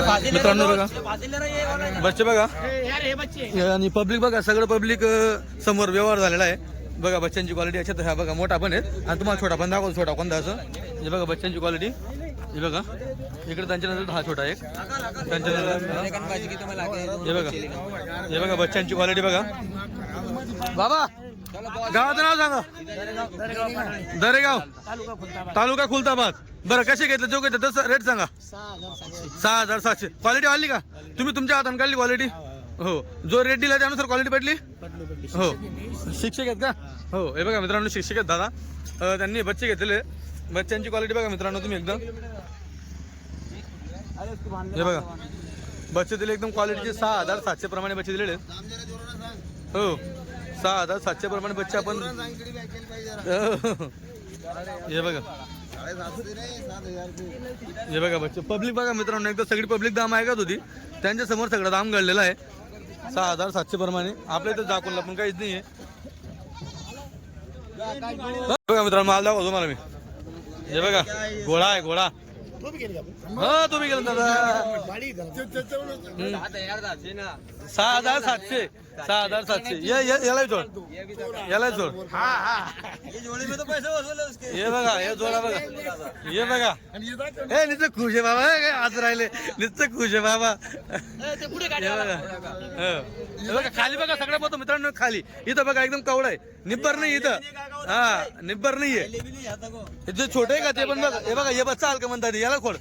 मित्रांनो बघा. बच्चे बघा. आणि पब्लिक बघा सगळं पब्लिक समोर व्यवहार झालेला आहे. बघा बच्चांची क्वालिटी याच्यात ह्या बघा मोठा पण आहे. आणि तुम्हाला छोटा पण दाखवतो छोटा कोणता असं. हे बघा बच्चांची क्वालिटी हे बघा. इकडे त्यांच्या नंतर हा छोटा एक. त्यांच्या नंतर हे. बघा. हे बघा बच्चांची क्वालिटी बघा. बाबा गावाचं नाव सांगा. दरेगाव. तालुका खुलताबाद. बरं कसे घेतले? जो घेतले तसं रेट सांगा. सहा हजार सातशे. क्वालिटी आली का? तुम्ही तुमच्या हाताने काढली क्वालिटी हो. जो रेट दिला त्यानुसार क्वालिटी पडली हो. शिक्षक आहेत का? हो. हे बघा मित्रांनो शिक्षक आहेत दादा. त्यांनी बच्चे घेतलेले. बच्चांची क्वालिटी बघा मित्रांनो तुम्ही एकदम. हे बघा. बच्चे दिले एकदम क्वालिटीचे सहा हजार सातशे प्रमाणे बच्चे दिलेले. हो. सहा हजार सातशे प्रमाणे बच्चे आपण हो. हे बघा. हे बघा बच्चे पब्लिक बघा मित्रांनो एकदा सगळी पब्लिक दाम ऐकत होती त्यांच्यासमोर सगळं दाम घडलेलं आहे. सहा हजार सातशे प्रमाणे. आपल्या इथं दाखवलं पण काहीच नाहीये. बघा मित्रांनो माल दाखवतो तुम्हाला मी. हे बघा घोडा आहे घोडा. हा तुम्ही गेला दादा. सहा हजार सातशे. सहा हजार सातशे. ये ये- यालाही जोड. यालाही जोड. हे बघा हे जोडा बघा. हे बघा. हे नुसतं खुश आहे बाबा. हे आज राहिले. नुसतं खुश आहे बाबा. हे बघा. हो. हे बघा खाली बघा सगळ्या पोहतो मित्रांनो खाली. इथं बघा एकदम कवडा आहे. निब्बर नाही इथं. हा निब्बर नाहीये. जे छोटे का ते पण बघा. हे बघा हे बच्चा हलका म्हणतात याला खोड.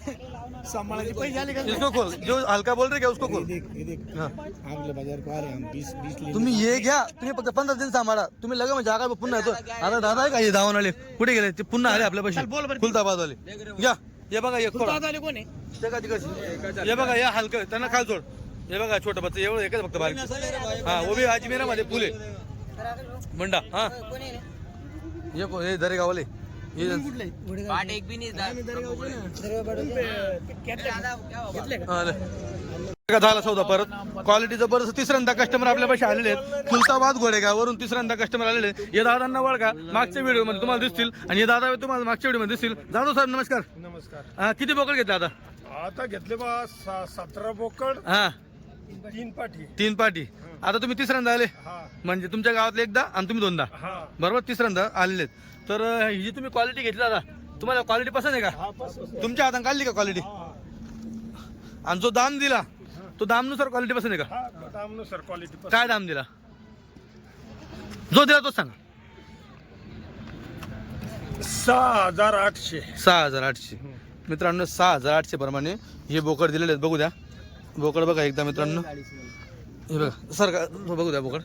संभाळायचे पैसे आले इसको खोल जो हलका बोल रहे क्या उसको खोल। देख ये देख हाँ. अगले बाज़ार को आ रहे हम बीस बीस ले तुम्ही घ्या तुम्ही फक्त पंधरा दिन सांभाळा तुम्ही लगा म्हणजे आगा पुन्हा येतो आता दादा आहे का हे धावून आले कुठे गेले? ते पुन्हा आले आपल्यापाशी खुलताबाद आले घ्या हे। बघा हे खोड आले कोण आहे? ते का तिकडची? हे बघा हे हलकं. आहे, त्यांना खाल सोड. हे बघा छोटं बच्चं एवढं एकच फक्त बारीक. हा ओबी अजमेरा मध्ये फुले मंडा हा. हे को- हे दरेगावले एक नहीं. का? झाला सौदा परत. क्वालिटी जबरदस्त तिसऱ्यांदा कस्टमर आपल्यापाशी आलेले आहेत. खुलताबाद घोडेगाववरून तिसऱ्यांदा कस्टमर आलेले आहेत. हे दादांना वळखा मागच्या व्हिडिओमध्ये तुम्हाला दिसतील. आणि हे दादा तुम्हाला मागच्या व्हिडिओमध्ये दिसतील. जाधव साहेब नमस्कार. नमस्कार. हा, किती बोकड घेतले आता? आता घेतले बा सा- सतरा बोकड. हा. तीन पाठी तीन पार्टी आता तुम्ही तिसऱ्यांदा आले? म्हणजे तुमच्या गावातले एकदा आणि तुम्ही दोनदा? हा. बरोबर तिसऱ्यांदा आलेले आहेत. तर ही जी तुम्ही क्वालिटी घेतली दादा. तुम्हाला क्वालिटी पसंत आहे का? हा तुमच्या हाताने काढली का क्वालिटी आणि जो दाम दिला तो दामनुसार क्वालिटी पसंत आहे का? दामनुसार क्वालिटी काय दाम दिला? जो दिला तोच सांगा. सहा हजार आठशे. सहा हजार आठशे. मित्रांनो सहा हजार आठशे प्रमाणे हे बोकड दिलेले आहेत. बघू द्या. बोकड बघा एकदा मित्रांनो. हे बघा सर का बघू द्या बोकड.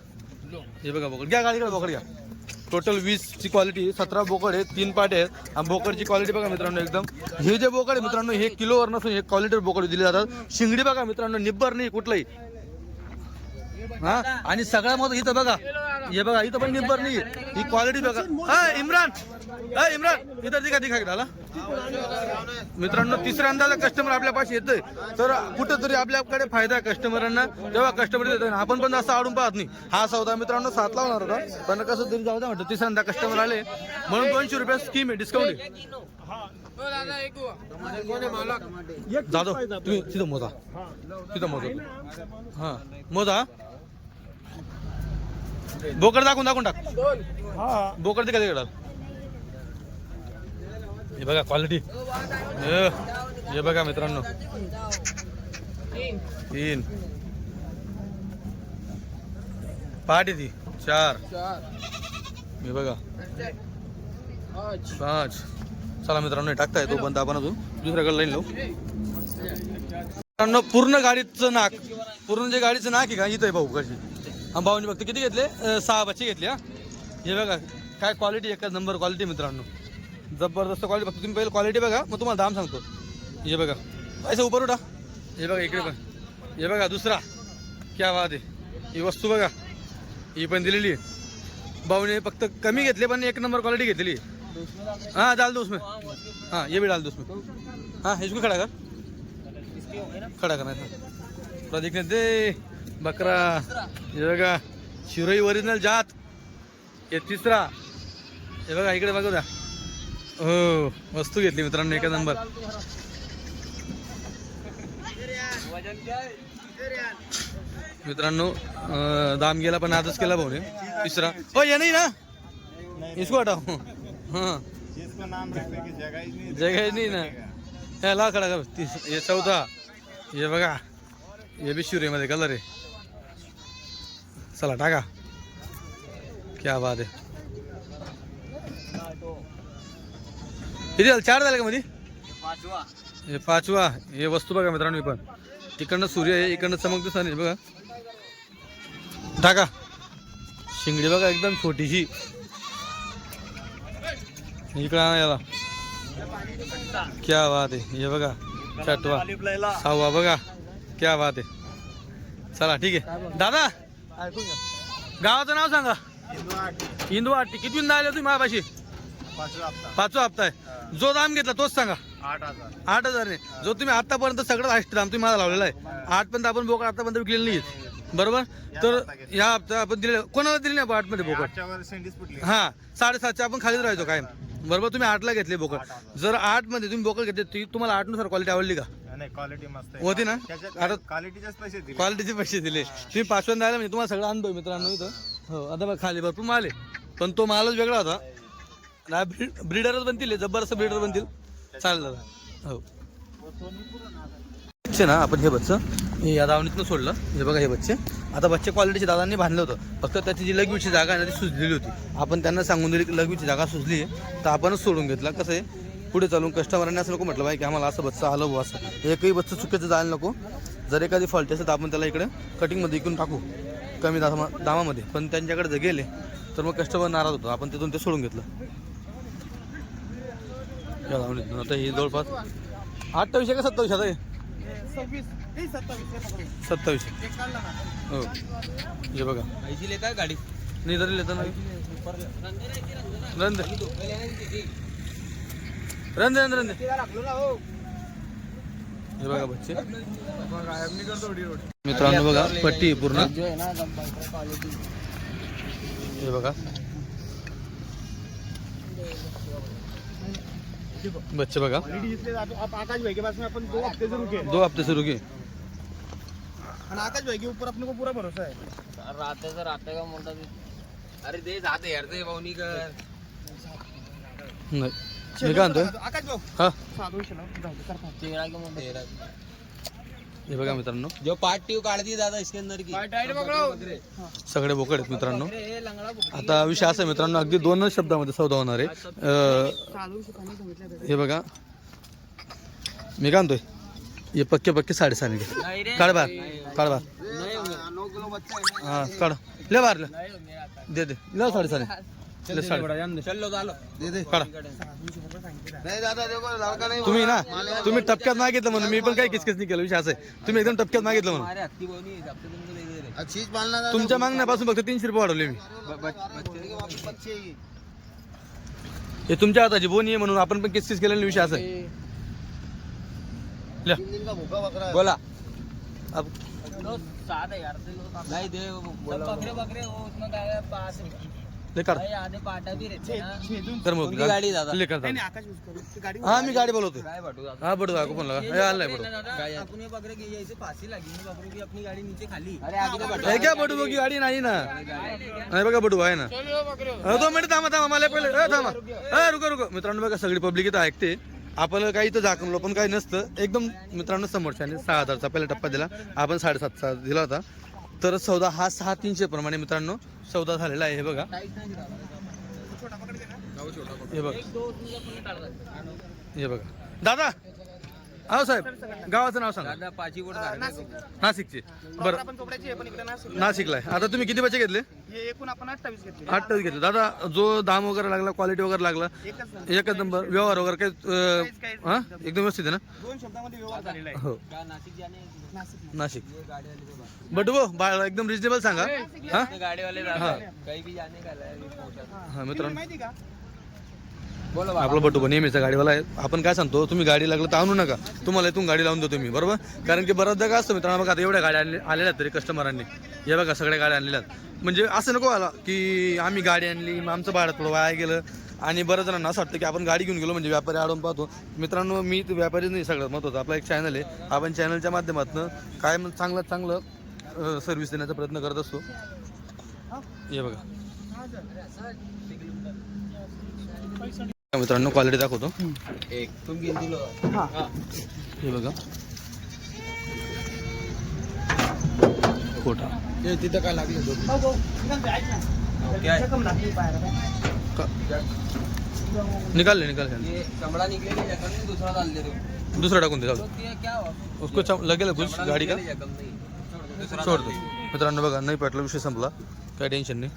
हे बघा बोकड. घ्या गाडीकडे बोकड घ्या. टोटल वीस ची क्वालिटी सतरा बोकड आहे तीन पाटे आहेत. आणि बोकडची क्वालिटी बघा मित्रांनो एकदम. हे जे बोकड आहे मित्रांनो हे किलोवर नसून हे क्वालिटीवर बोकड दिले जातात. शिंगडी बघा मित्रांनो निब्बर नाही कुठलाही. हा? आणि सगळ्यात मोठं इथं बघा. हे बघा इथं पण निब्बर नाही ही क्वालिटी बघा. हा इम्रान. हा इम्रान. इथं दिखा दिखा झाला मित्रांनो तिसऱ्यांदा कस्टमर आपल्या पाशी येतोय. तर कुठंतरी आपल्याकडे फायदा आहे कस्टमरांना तेव्हा कस्टमर येतोय आपण पण जास्त आवडून पाहत नाही. हा सौदा मित्रांनो सात लावणार होता. पण कसं तरी जाऊ द्या म्हटलं तिसऱ्यांदा कस्टमर आले. म्हणून दोनशे रुपये स्कीम आहे डिस्काउंट आहे. जाधव तुम्ही तिथं मोजा. तिथं मोजा. हा. मोजा बोकड दाखवून दाखवून टाक. हा बोकड ते कधी हे बघा क्वालिटी हे बघा मित्रांनो. तीन. पहाटे ती. चार. हे बघा. पाच. चला मित्रांनो टाकताय तो पण आपण अजून दुसऱ्याकडे लाईन लावू मित्रांनो पूर्ण गाडीचं नाक. पूर्ण जे गाडीचं नाक आहे का इथं आहे भाऊ कशी? भाऊनी फक्त किती घेतले? सहा बच्चे घेतले हा? हे बघा काय क्वालिटी एकच नंबर क्वालिटी मित्रांनो. जबरदस्त क्वालिटी फक्त तुम्ही पहिले क्वालिटी बघा मग तुम्हाला दाम सांगतो. हे बघा. पैसा उपर उठा. हे बघा इकडे पण हे बघा दुसरा. क्या वाद आहे. ही वस्तू बघा. ही पण दिलेली आहे. भाऊने फक्त कमी घेतले पण एक नंबर क्वालिटी घेतली आहे. हाँ डाल दो उसमें ये भी डाल दो उसमें हाँ इसको खड़ा कर. खड़ा करना है. थोड़ा देखने दे. बकरा. हे बघा शिरोई ओरिजिनल जात. हे तिसरा. हे बघा इकडे बघू द्या. हो वस्तू घेतली मित्रांनो एका नंबर. मित्रांनो दाम गेला पण आजच केला भाऊ तिसरा. हो ये नाही ना? इसको हटाओ. हाँ. जगह ना. हे ला खडा का तीस हे चौथा. हे बघा. हे बी शिवरेमध्ये कलर आहे. चला टाका. क्या बात आहे किती झालं चार झाले का मध्ये हे पाचवा. हे वस्तू बघा मित्रांनो पण. इकडनं सूर्य आहे इकडनं चमक सण बघा. टाका. शिंगडी बघा एकदम छोटीशी. इकडं आणा याला. क्या बात आहे हे बघा चटवा सहावा बघा. क्या बात आहे चला ठीक आहे. दादा ऐकून घ्या. गावाचं नाव सांगा. इंदू आटी किती आले तुम्ही माझ्यापाशी पाचवा हप्ता. पाचवा हप्ता आहे. जो दाम घेतला तोच सांगा. आठ हजार. आठ हजार जो तुम्ही आतापर्यंत सगळं हायस्ट दाम तुम्ही मला लावलेला आहे. आठपर्यंत आपण बोकड आतापर्यंत विकलेली नाही बरोबर? तर या हप्ता आपण दिले कोणाला दिली नाही आठमध्ये बोकड? आठच्या वर सेंडीस फुटली. हा. साडेसातच्या आपण खालीच राहायचो काय बरोबर? तुम्ही आठला घेतले बोकड. जर आठमध्ये तुम्ही बोकड घेतले ती तुम्हाला आठनुसार क्वालिटी आवडली का? नाही क्वालिटी मस्त आहे. होती ना? त्याच्यात आता क्वालिटीच्याच पैसे दिले. क्वालिटीचे पैसे दिले. तुम्ही पाचव्यांदा आले म्हणजे तुम्हाला सगळं अनुभव आहे मित्रांनो इथं. हो आता बघ खाली भरपूर माल आहे. पण तो मालच वेगळा होता. ना ब्रिडरच बनतील हे, जबरदस्त ब्रिडर बनतील. चालेल दादा. हो. बच्चे ना आपण हे बच्चं हे या दावणीतनं सोडलं. हे बघा हे बच्चे. आता बच्चे क्वालिटीचे दादांनी बांधलं होतं. फक्त त्याची जी लघवीची जागा आहे ना ती सुजलेली होती. आपण त्यांना सांगून दिली की लघवीची जागा सुजली आहे. तर आपणच सोडून घेतला. कसं आहे? पुढे चालून कस्टमरांनी असं नको म्हटलं बाई की आम्हाला असं बच्चं आलं बुवा असं. एकही बच्चं चुकीचं जायला नको. जर एखादी फॉल्टी असेल तर आपण त्याला इकडे कटिंगमध्ये विकून टाकू. कमी दामा दामामध्ये. पण त्यांच्याकडे जर गेले तर मग कस्टमर नाराज होतो. आपण तिथून ते सोडून घेतलं. आता ही जवळपास अठ्ठावीसशे का सत्तावीस आता हे? सत्तावीस. हो. हे बघा. गाडी? नाही तरी लेता ना रंदे रंदे रंदे रंदे हे बघा बच्चे। मित्रांनो बघा पट्टी पूर्ण। हे बघा। बच्चे बघा। आकाश भाई के पास में अपन दो हफ़्ते से रुके दो हफ़्ते से रुके। आकाश भाई के ऊपर अपने को पूरा भरोसा है। राहते राहते का मोठा अरे ते जाते यार भाऊनी कर। नाही। मी काय म्हणतोय आकाश भाऊ. हा? हे बघा मित्रांनो. जो पार्ट काढती दादा इसके अंदर की सगळे बोकड आहेत मित्रांनो. आता विषय असा आहे मित्रांनो अगदी दोनच शब्दामध्ये सौदा होणार आहे. अं, हे बघा. मी काय म्हणतोय? हे पक्के पक्के साडेसहा घे नाही रे. काढ बार काढ बार है हा काढ. ले बार ले. दे दे. ले साडेसहा ले साडे चलो चालो दे दे. काढा. नाही दादा देखो लड़का नाही तुम्ही ना तुम्ही टपक्यात मागितलं म्हणून मी पण काही किसकिस नाही केलं विषय असं आहे. तुम्ही एकदम टपक्यात मागितलं म्हणून. चीज पालना तुमच्या मागण्यापासून फक्त तीनशे रुपये वाढवले मी. बच्चे हे तुमच्या हाताची बोनी आहे म्हणून आपण पण किसकिस केलेला विषय असं आहे. ल्या. दिन का भूखा बकरा. बोला. अब- साधा यार नहीं दे बकरे बकरे उसमें क्या है पास हैं मग गाडी दादा? गाडी हा मी गाडी बोलवतोय. काय भाटू दादा? हा बडू दाखव पण लगा हे आलाय बडू है बकरों की अपनी गाड़ी नीचे खाली. अरे आगे तो हे क्या बडू बघी गाडी नाही ना. नाही बघा बडू आहे ना. दोन मिनिट थांबा थांबा मला पहिले. थांबा. अ, रुको रुको. मित्रांनो बघा सगळी पब्लिक इथं ऐकते. आपल्याला काही इथं झाकणलो पण काही नसतं. एकदम मित्रांनो समोरच्याने सहा हजारचा पहिला टप्पा दिला. आपण साडेसातचा दिला होता. तर सौदा हा सहा तीनशे प्रमाणे मित्रांनो सौदा झालेला आहे हे बघा. हे बघा. हे बघा. दादा! अहो साहेब गावाचं नाव सांगा. दादा पाची बोट नाशिकचे. बरं. नाशिकला. आहे. आता तुम्ही किती बच्चे घेतले? हे एकूण आपण अठ्ठावीस घेतले. अठ्ठावीस घेतले. दादा जो दाम वगैरे लागला क्वालिटी वगैरे लागला एकच नंबर. व्यवहार वगैरे काही हा? एकदम व्यवस्थित आहे ना? दोन शब्दामध्ये व्यवहार झालेला आहे. हो. नाशिक बट वो बाळ एकदम रिजनेबल सांगा. हा? गाड़ी वाले हाँ। है हा मित्रांनो आपलं बटू नेहमीचा गाडीवाला आहे. आपण काय सांगतो तुम्ही गाडी लागलं तर आणू नका. तुम्हाला इथून गाडी लावून देतो मी बरोबर? कारण की बऱ्याचदा काय असतं मित्रांनो बघा आता एवढ्या गाड्या आणले- आलेल्या आहेत तरी कस्टमरांनी हे बघा सगळ्या गाड्या आणलेल्या आहेत. म्हणजे असं नको आला की आम्ही गाडी आणली मग आमचं भाडं थोडं वाया गेलं. आणि बऱ्याच जणांना असं वाटतं की आपण गाडी घेऊन गेलो म्हणजे व्यापारी अडवून पाहतो. मित्रांनो मी तर व्यापारी नाही सगळ्यात महत्त्वाचं. आपला एक चॅनल आहे. आपण चॅनलच्या माध्यमातून कायम चांगलं चांगलं सर्व्हिस देण्याचा प्रयत्न करत असतो. हे बघा. मित्रांनो क्वालिटी दाखवतो. एक तुम्ही दिलो. हे. बघा. खोटा तिथं काय लागलं निकाल ले निकाल ले. ये कमळा निकलेली जखम नाही दुसरा चालते तो दुसरा टाकून दे जाऊ तो ते क्या हुआ? उसको चम- लगेल कुछ गाडी का? निकलेली जखम नाही. दुसरा सोड दो. मित्रांनो बघा नाही पेटला विषय संपला. काय टेन्शन नाही.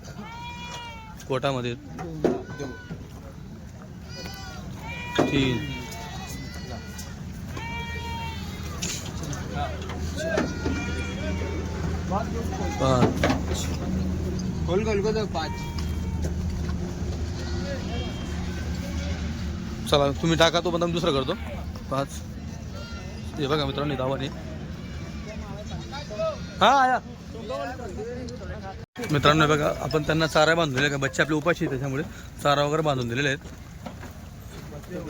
कोटामध्ये. तीन. पाच. खोल खोल खोल पाच. चला तुम्ही टाका तो बंद दुसरा करतो. पाच. हे बघा मित्रांनो दावाने हा आया मित्रांनो बघा आपण त्यांना चारा बांधून दिले का बच्चे आपले उपाशी त्याच्यामुळे चारा वगैरे बांधून दिलेले आहेत.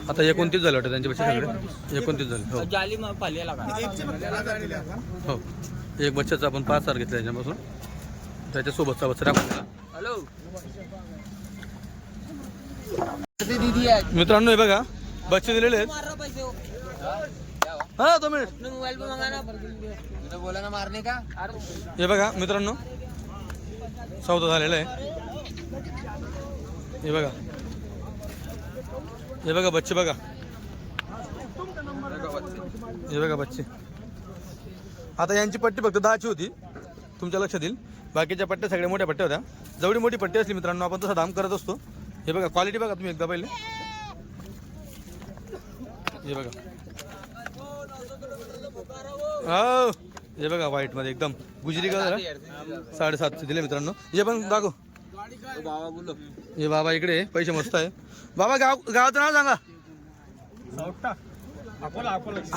आता एकोणतीस झाले वाटतं त्यांचे बच्चे सगळे? एकोणतीस झाले हो. जाली मग हो. एक बच्चाचा आपण पाच चार घेतला त्याच्यापासून. त्याच्यासोबतचा बच्चा टाकून दिला हॅलो. मित्रांनो हे बघा. बच्चे दिलेले आहेत. हो. हा दोन मिनिट. अपने मोबाइल पे मंगाना तुझे बोला ना मारने का? अरे हे बघा मित्रांनो. सौदा झालेला आहे. हे बघा. हे बघा बच्चे बघा. हे बघा बच्चे. आता यांची पट्टी फक्त दहाची होती. तुमच्या लक्षात येईल. बाकीच्या पट्ट्या सगळ्या मोठ्या पट्ट्या होत्या. जेवढी मोठी पट्टी असली मित्रांनो आपण तसा दाम करत असतो. हे बघा क्वालिटी बघा तुम्ही एकदा पहिले. हे बघा. हो. हे बघा व्हाईटमध्ये एकदम. गुजरी कलर साडेसातशे दिले मित्रांनो. हे पण दाखव. हे बाबा इकडे. पैसे मस्त आहे. बाबा गाव गावाचं नाव सांगा.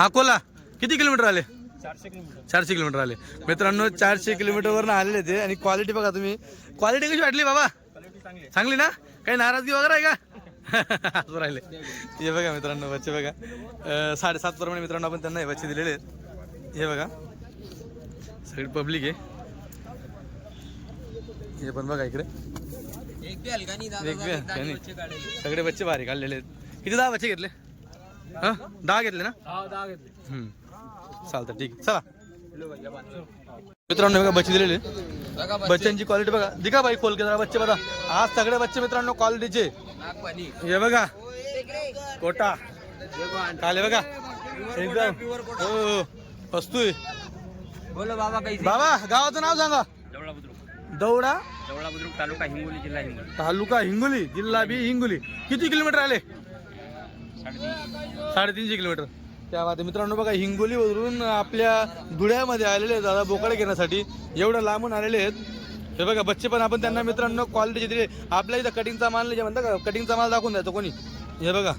अकोला किती किलोमीटर आले? चारशे किलोमीटर. आले. मित्रांनो चारशे किलोमीटरवरून आलेले ते. आणि क्वालिटी बघा तुम्ही. क्वालिटी कशी वाटली बाबा? चांगली ना? काही नाराजगी वगैरे आहे का? हसू राहिले. हे बघा मित्रांनो बच्चे बघा. साडेसात प्रमाणे मित्रांनो आपण त्यांना हे बच्चे दिलेले आहेत. हे बघा. सगळी पब्लिक आहे. हे पण बघा इकडे. सगळे बच्चे भारी काढलेले आहेत. किती दहा बच्चे घेतले? हा? दहा घेतले ना? हा दहा घेतले. चालतं ठीक चला. मित्रांनो हे बघा बच्चे दिलेले. बघा बच्चे. बच्चांची क्वालिटी बघा. दिखा बाई खोल के जरा बच्चे बघा. आज सगळे बच्चे मित्रांनो क्वालिटीचे हे बघा. कोटा. काले बघा. एकदम. हो हो. वस्तू बोलो बाबा बाबा गावाचं नाव सांगा. दौडा? जवळा बुद्रुक तालुका हिंगोली जिल्हा हिंगोली. तालुका हिंगोली जिल्हा बी हिंगोली. किती किलोमीटर आले? साडेतीन साडेतीनशे किलोमीटर. त्या मित्रांनो बघा हिंगोलीवरून आपल्या धुळ्यामध्ये आलेले आहेत दादा बोकडे घेण्यासाठी. एवढं लांबून आलेले आहेत. हे बघा बच्चे पण आपण त्यांना मित्रांनो क्वालिटीचे दिले आपल्या इथं कटिंगचा माल नाही जे म्हणता का कटिंगचा माल दाखवून द्यायचा कोणी? हे बघा.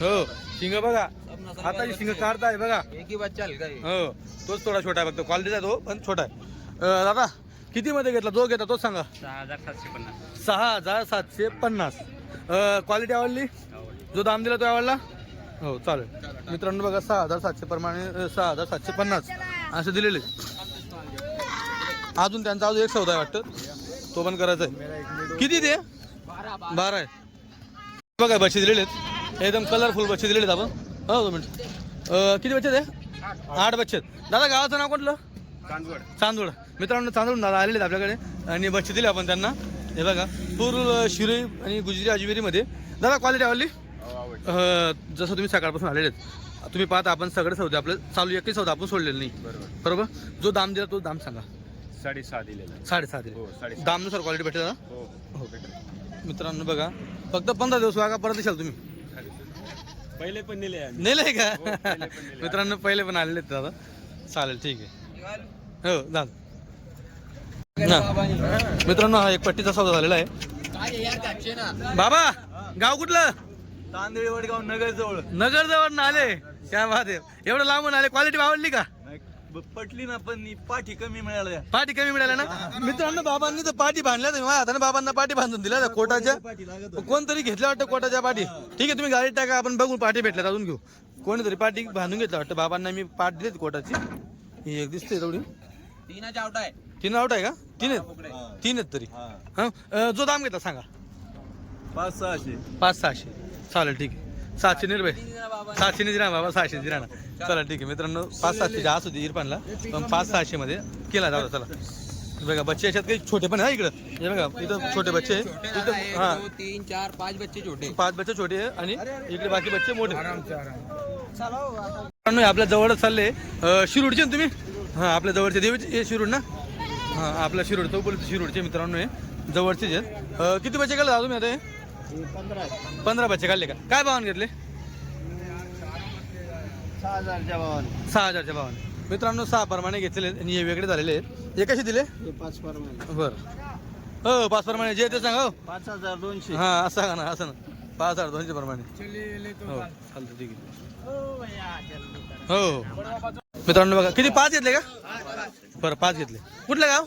हो शिंग बघा. आता शिंग काढताय बघा. एक ही तोच थोडा छोटा आहे फक्त. क्वालिटीचा तो पण छोटा आहे. दादा किती मध्ये घेतला? जो घेता तोच सांगा. सहा हजार सातशे पन्नास. सहा हजार सातशे पन्नास. क्वालिटी आवडली? जो दाम दिला तो आवडला? हो चालेल. मित्रांनो बघा सहा हजार सातशे प्रमाणे सहा हजार सातशे पन्नास. असे दिलेले. अजून त्यांचा अजून एक सौदा आहे वाटतं. तो पण करायचा आहे. किती ते? बारा आहे. बघा बच्चे दिलेले आहेत. एकदम कलरफुल बच्चे दिलेले आहेत आपण. हो दोन मिनिट. किती बच्चे ते आठ बच्चे दादा गावाचं नाव कुठलं चांदवड. चांदोड मित्रांनो चांदोड दादा आलेले आहेत आपल्याकडे. आणि बच्चे दिले आपण त्यांना. हे बघा पूर शिरोई आणि गुजरी अजमेरीमध्ये दादा क्वालिटी आवडली? अं, जसं तुम्ही सकाळपासून आलेले आहेत. तुम्ही पाहता आपण सगळे सौदे आपलं चालू एकही सौदा आपण सोडलेलं नाही. बरोबर. बरोबर? जो दाम दिला तो दाम सांगा. साडेसहा दिलेला साडेसहा हो दिले साडेसहा. दामनुसार क्वालिटी भेटेल ना हो हो. मित्रांनो बघा फक्त पंधरा दिवस वागा परत येशाल तुम्ही. पहिले पण आम्ही. नेलंय का? हो, पहिले पण नेले. मित्रांनो पहिले पण आलेले आहेत दादा. चालेल ठीक आहे. हो. मित्रांनो हा एक पट्टीचा सौदा झालेला आहे. बाबा गाव कुठलं? तांदळी वडगाव नगर जवळ नगर जवळ आले. क्या बात आहे. एवढं लांबून आले. क्वालिटी आवडली का? पटली ना पण पाठी कमी मिळाल्या पाठी कमी मिळाल्या ना? मित्रांनो बाबांनी तर पाठी बांधल्या माझ्या हाताने बाबांना पाठी बांधून दिल्या त्या कोटाच्या. कोणतरी घेतल्या वाटतं कोटाच्या पाठी? ठीक आहे तुम्ही गाडीत टाका. आपण बघू पाठी भेटल्यात. अजून घेऊ. कोणीतरी पाठी बांधून घेतलं वाटतं? बाबांना मी पाठ दिली कोटाची. ही एक दिसते तेवढी. तीनच आउट आहे. तीन आउट आहे का? तीन आहेत? तीन आहेत तरी. हा. अं, जो दाम घेतला सांगा. पाच सहाशे. पाच सहाशे. चालेल ठीक आहे. सातशे निर्भय सातशे नाही दिला बाबा. सहाशे दिला ना चला ठीक आहे. मित्रांनो पाच सातशे जास्त होती इरफानला. पण पाच सहाशे मध्ये केला जाऊ चला. बघा बच्चे याच्यात काही छोटे पण आहे इकडं. हे बघा इथं छोटे बच्चे. आहे. इथं हा. दो तीन चार पाच बच्चे छोटे. पाच बच्चे छोटे आहे आणि इकडे बाकी बच्चे मोठे. मित्रांनो, हे आपल्या जवळच चालले. अं, शिरूडचे ना तुम्ही? हा आपल्या जवळचे देवीचे हे शिरूड ना? हा आपल्या शिरूड चौपलीचे शिरूडचे मित्रांनो हे जवळचेच आहेत. किती बच्चे काढले तुम्ही आता हे? पंधरा बच्चे काढले का? काय भावाने घेतले? सहा हजारच्या भावाने. सहा हजारच्या भावाने मित्रांनो सहा प्रमाणे घेतलेले आहेत आणि हे वेगळे झालेले आहेत. हे कसे दिले? पाच परमाने. बरं. हो पाच प्रमाणे जे ते सांगा हो. पाच हजार दोनशे. हा असं सांगा ना असं ना. पाच हजार दोनशे प्रमाणे हो. चालतं ठीक आहे. हो. मित्रांनो बघा किती? पाच घेतले का? बरं पाच घेतले. कुठलं गाव?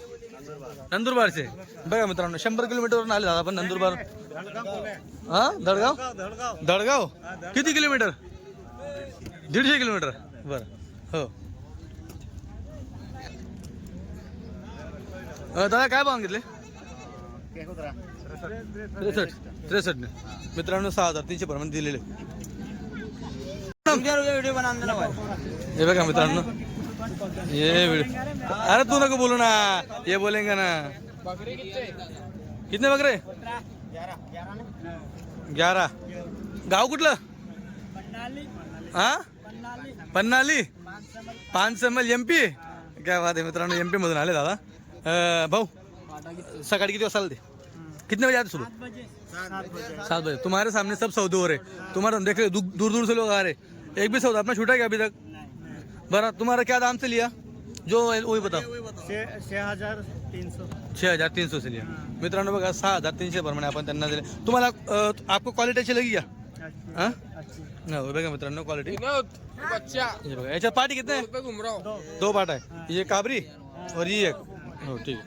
नंदुरबारचे. बघा मित्रांनो शंभर किलोमीटरवरून आले दादा आपण नंदुरबार. हा? दडगाव? दडगाव? किती किलोमीटर? दीडशे किलोमीटर. बरं हो. दादा काय भाव घेतले? त्रेसष्ट. त्रेसष्ट. मित्रांनो सहा हजार तीनशे प्रमाणे दिलेले. हे बघा मित्रांनो ये अरे तू नको बोलू ना, ये बोलेंगे ना। कितने बकरे? ग्यारह। गाव कुठलं? हा? पन्नाली। पाच समल एम पी? काय बात आहे मित्रांनो, एम पी मधून आले दादा। भाऊ, सकाळी किती वाजता ते? कितने बजे आते सुबह? सात बजे। तुम्हारे सामने सब सौदे हो रहे। तुम्हारे देख रहे दूर दूर से लोग आ रहे। एक भी सौदा अपना छूटा क्या अभी तक? बरा तुम्हारा क्या दाम से लिया? जो है वही बताओ। छह हज़ार तीन सौ। छः हज़ार तीन सौ से लिया। मित्रांनो बघा सहा हज़ार तीनशे प्रमाणे आपण त्यांना दिले. तुम्हाला अं, आपको क्वालिटी अच्छी लगी क्या? हाँ? हो बघा मित्रांनो क्वालिटी बच्चा। हे बघा याच्यात पार्टी कितने? हैं? घूम रहा हूँ दो पार्ट आहे. ये काबरी और ये एक. हो ठीक आहे.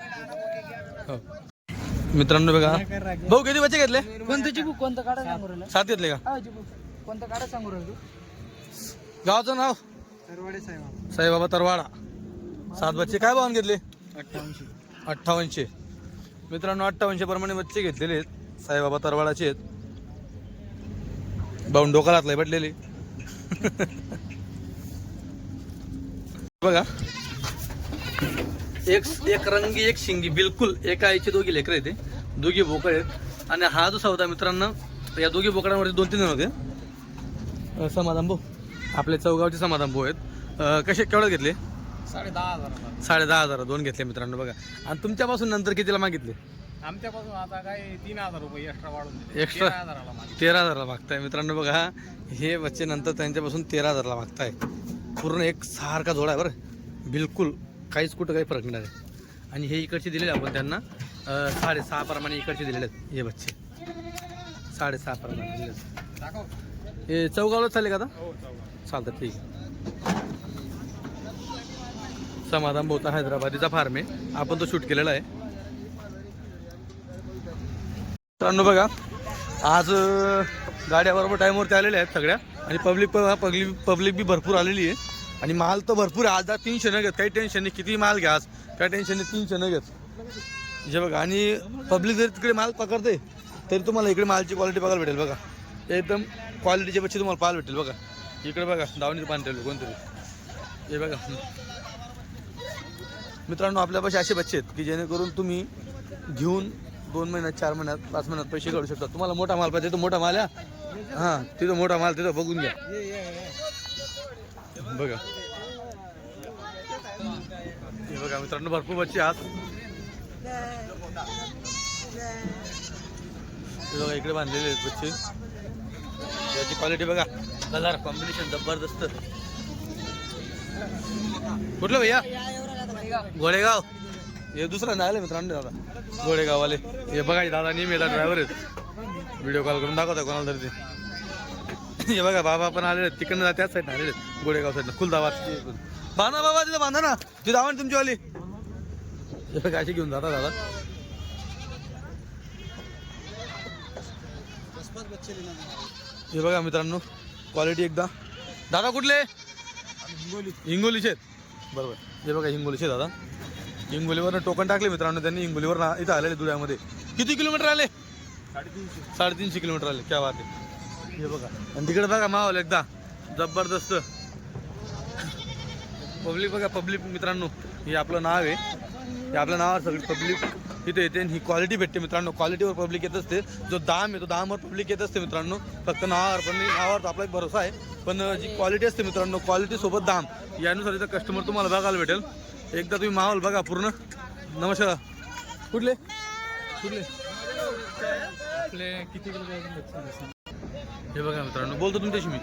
हो. मित्रांनो बघा. भाऊ किती बच्चे घेतले? कोणतं चिबूक कोणतं काढा सांगू राहिलं? सात घेतले का? हा चिबूक कोणतं काढा सांगू राहिलो? गावाचं नाव? तरवाडे साहेब. साईबाबा तरवाडा. सात बच्चे. काय भावाने घेतले? अठ्ठावनशे अठ्ठावनशे मित्रांनो अठ्ठावनशे प्रमाणे बच्चे घेतलेले आहेत. साईबाबा तरवाडाचे आहेत. भाऊन डोका घातलाय पडलेले. बघा. एक एक रंगी एक शिंगी. बिलकुल एका आईचे दोघी लेकर आहेत ते. दोघी बोकड आहेत. आणि हा जो सौदा मित्रांनो या दोघी बोकडांवरती दोन तीन जण होते. समाधान भाऊ. आपले चौगावचे समाधान भाऊ आहेत. कसे केवढे घेतले? साडे दहा हजार साडे दहा हजार दोन घेतले मित्रांनो बघा. आणि तुमच्यापासून नंतर कितीला मागितले? आमच्यापासून आता काय तीन हजार रुपये एक्स्ट्रा वाढून एक्स्ट्रा तेरा हजाराला मागताय मित्रांनो बघा. हे बच्चे नंतर त्यांच्यापासून तेरा हजारला मागताय. पूर्ण एक सारखा जोडा आहे बरं. बिलकुल काहीच कुठं काही फरक नाही आणि हे इकडचे दिलेले आपण त्यांना साडेसहा प्रमाणे इकडचे दिलेले आहेत हे बच्चे. साडेसहा प्रमाणे दिलेले आहेत. हे चौगावला चालले का आता? हो चालतं ठीक समाधान बोता हैदराबादीचा फार्म आहे. आपण तो शूट केलेला आहे. मित्रांनो बघा आज गाड्याबरोबर गाड्या बरोबर टाईमवरती आलेल्या आहेत सगळ्या. आणि पब्लिक पब्लिक पब्लिक बी भरपूर आलेली आहे. आणि माल तर भरपूर आहे. आज आज तीनशे न घेत काही टेन्शन नाही. किती माल घ्या आज. काही टेन्शन नाही. तीनशे न घेत जे बघा आणि पब्लिक जर तिकडे माल पकडते तरी तुम्हाला इकडे मालची क्वालिटी बघायला भेटेल. बघा एकदम क्वालिटीच्या पक्षी तुम्हाला पाहायला भेटेल. बघा. इकडे बघा दावणीत पाणी ठेवले कोणतरी. हे बघा. मित्रांनो आपल्यापाशी असे बच्चे आहेत की जेणेकरून तुम्ही घेऊन दोन महिन्यात चार महिन्यात पाच महिन्यात पैसे काढू शकता. तुम्हाला मोठा माल पाहिजे तो मोठा माल आहे. हां तिथं मोठा माल तिथं बघून घ्या. बघा. हे बघा मित्रांनो भरपूर बच्चे आहात. हे बघा इकडे बांधलेले आहेत बच्चे. याची क्वालिटी बघा. कलर कॉम्बिनेशन जबरदस्त. कुठलं भैया? गोळेगाव हे दुसरा नाही आलं मित्रांनो दादा. गोळेगाववाले हे बघा दादा नेहमी ड्रायव्हर आहेत. व्हिडिओ कॉल करून दाखवता कोणाला तरी ते. हे बघा बाबा पण आलेले आहेत. तिकडनं त्याच साईडनं आलेले आहेत. गोळेगाव साईडनं कुलदाबाद बांधा बाबा तिथं बांधा ना. तिथं आवा ना तुमचीवाली. हे बघा अशी घेऊन जाता दादा. हे बघा मित्रांनो. क्वालिटी एकदा. दादा कुठले? हिंगोलीचे आहेत. बरोबर. हे बघा हिंगोलीचे दादा. हिंगोलीवरनं टोकन टाकले मित्रांनो त्यांनी हिंगोलीवर इथं आलेले धुळ्यामध्ये. किती किलोमीटर आले? साडेतीनशे किलोमीटर आले. क्या बात आहे. हे बघा. आणि तिकडे बघा माहोल एकदा. जबरदस्त. पब्लिक बघा पब्लिक मित्रांनो. हे आपलं नाव आहे. हे आपल्या नावावर सगळी पब्लिक इथे येते आणि ही क्वालिटी भेटते मित्रांनो. क्वालिटीवर पब्लिक येत असते. जो दाम आहे तो दामवर पब्लिक येत असते मित्रांनो. फक्त नावावर पण नावावर तर आपला एक भरोसा आहे. पण जी क्वालिटी असते मित्रांनो क्वालिटी सोबत दाम. यानुसार इथं कस्टमर तुम्हाला बघायला भेटेल. एकदा तुम्ही माहोल बघा पूर्ण. नमस्कार. कुठले? कुठले? आपले किती किलो हे बघा मित्रांनो. बोलतो तुमच्याशी मी.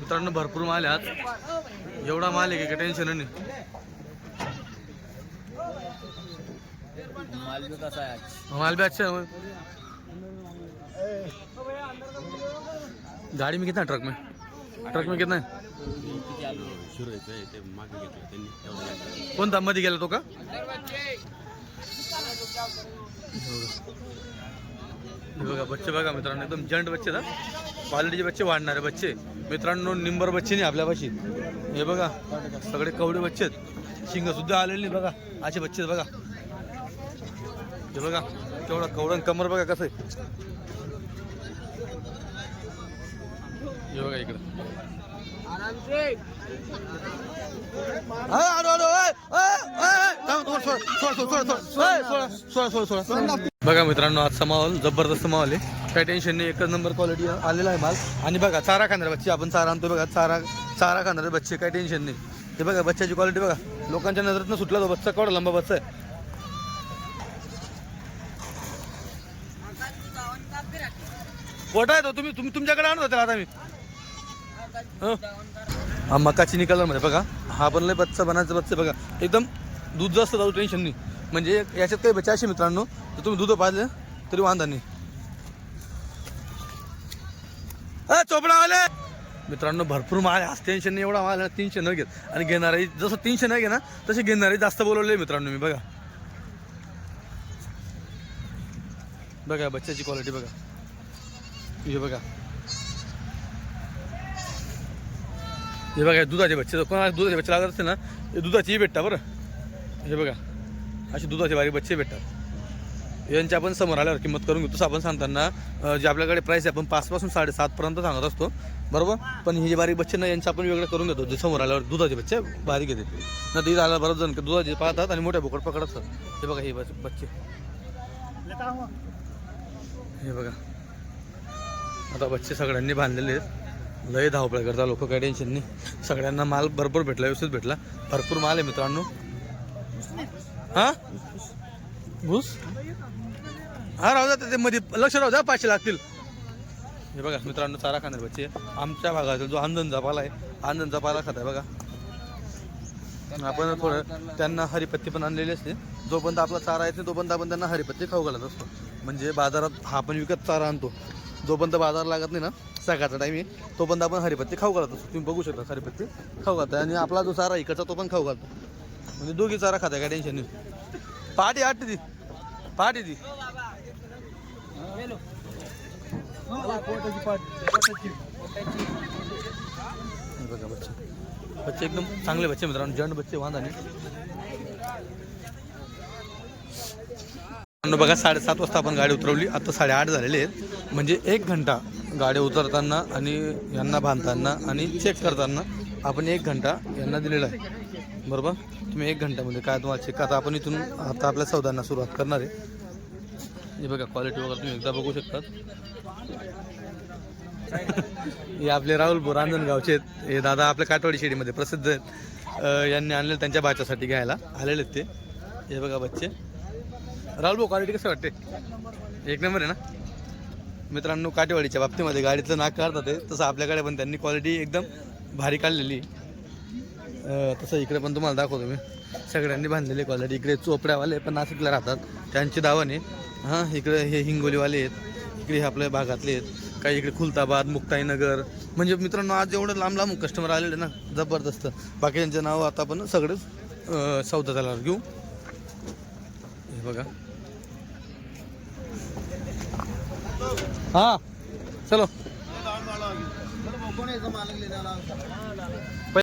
मित्रांनो भरपूर माल आहे आज. एवढा माल आहे की टेन्शन नाही. माल भी कसा है आज? माल भी अच्छा है गाड़ी में कितना ट्रक में? ट्रक में कितना है किती ते कोणता मध्ये गेला तो का? हे बघा बच्चे बघा मित्रांनो एकदम जंट बच्चे ना क्वालिटीचे बच्चे वाढणारे बच्चे. मित्रांनो निंबर बच्चे नाही आपल्यापाशी. हे बघा सगळे कवडे बच्चे आहेत. शिंग सुद्धा आलेले नाही बघा. असे बच्चे बघा. हे बघा केवढा कवडन कमर बघा कसं आहे. हे बघा इकडं. बघा मित्रांनो आजचा माहोल जबरदस्त माहोल आहे. काही टेन्शन नाही एकच नंबर क्वालिटी आलेला आहे माल. आणि बघा चारा खाणारे बच्चे आपण चारा आणतो बघा. चारा चारा खाणारे बच्चे काही टेन्शन नाही. हे बघा बच्च्याची क्वालिटी बघा. लोकांच्या नजरेतनं सुटला तो बच्चा केवढा लंबा बच्चा आहे. मोठा आहे तो तुम्ही तुम्ही तुमच्याकडे आणत होते आता मी. हं? हा मकाची कलर म्हणजे बघा. हा पण लय बच्चा बनायचा बच्चा बघा. एकदम दूध जास्त जाऊ टेन्शन नाही. म्हणजे याच्यात काही बच्चा असे मित्रांनो तर तुम्ही दूध पाहिलं तरी वांधा नाही. अ, चोपडावाले मित्रांनो भरपूर माल आहे. आज टेन्शन नाही एवढा माल तीनशे न घेत. आणि घेणारे जसं तीनशे न घे ना तसे घेणारे जास्त बोलवले मित्रांनो मी. बघा. बघा बच्चाची क्वालिटी बघा. हे बघा. हे बघा दुधाचे बच्चे. कोणाला दुधाचे बच्चे लागत असते ना हे दुधाचीही भेटतात बरं. हे बघा असे दुधाचे बारीक बच्चे भेटतात. यांची आपण समोर आल्यावर किंमत करून घेऊ तसं आपण सांगताना जे आपल्याकडे प्राईस आहे आपण पाचपासून साडेसातपर्यंत सांगत असतो. बरोबर? पण हे जे बारीक बच्चे ना यांचं आपण वेगळं करून घेतो. जे समोर आल्यावर दुधाचे बच्चे बारीक येते ना ते आल्यावर बरोबर जण दुधाचे पाहतात आणि मोठ्या बोकड पकडतात. हे बघा हे बच्चे. हे बघा. आता बच्चे सगळ्यांनी बांधलेले आहेत. लय धावपळ करता लोक काय टेन्शन नाही. सगळ्यांना माल भरपूर भेटला व्यवस्थित भेटला. भरपूर माल आहे मित्रांनो. हा? घुस? हा राहू जा ते मध्ये लक्ष राहू जा पाचशे लागतील. हे बघा मित्रांनो चारा खाणार बच्चे. आमच्या भागातील जो आंदनचा पाला आहे आंदनचा पाला खात आहे बघा. आपण थोडं त्यांना हरिपत्ती पण आणलेली असते. जोपर्यंत आपला चारा येत नाही तोपर्यंत आपण त्यांना हरिपत्ती खाऊ घालत असतो. म्हणजे बाजारात हा आपण विकत चारा आणतो. जोपर्यंत बाजार लागत नाही ना सकाळचा टाईम आहे तोपर्यंत आपण हरिपत्ती खाऊ घालत. असतो तुम्ही बघू शकता हरिपत्ती खाऊ घालता आणि आपला जो चारा इकडचा तो पण खाऊ घालतो. म्हणजे दोघी चारा खाता काय टेन्शन नाही. पहाटे आठ ती. पहाटे ती. बघा बच्चे. बच्चे एकदम चांगले बच्चे मित्रांनो. जंड बच्चे वांधा नाही. बघा साडेसात वाजता आपण गाडी उतरवली. आता साडेआठ झालेले आहेत. म्हणजे एक घंटा गाडी उतरताना आणि यांना बांधताना आणि चेक करताना आपण एक घंटा यांना दिलेला आहे. बरोबर? तुम्ही एक घंट्यामध्ये म्हणजे काय तुम्हाला चेक आता आपण इथून आता आपल्या सौदांना सुरुवात करणार आहे. हे बघा क्वालिटी वगैरे तुम्ही एकदा बघू शकतात. हे आपले राहुल बोर आहेत. हे दादा आपल्या काटवाडी शेडीमध्ये प्रसिद्ध आहेत. यांनी आणलेलं त्यांच्या बाच्यासाठी घ्यायला आलेले आहेत ते. हे बघा बच्चे. राहुल भाऊ क्वालिटी कसं वाटते एक नंबर आहे ना? मित्रांनो काटेवाडीच्या बाबतीमध्ये गाडीचं नाक काढतात ते तसं आपल्याकडे पण त्यांनी क्वालिटी एकदम भारी काढलेली. तसं इकडे पण तुम्हाला दाखवतो मी. सगळ्यांनी बांधलेली क्वालिटी इकडे चोपड्यावाले पण नाशिकला राहतात. त्यांची दावाने हां इकडे हे हिंगोलीवाले आहेत. इकडे हे आपल्या भागातले आहेत. काही इकडे खुलताबाद मुक्ताईनगर. म्हणजे मित्रांनो आज एवढं लांब लांब कस्टमर आलेले ना जबरदस्त. बाकी त्यांचं नाव आता आपण सगळेच सौदा झाल्यावर घेऊ. हे बघा. हा चलो.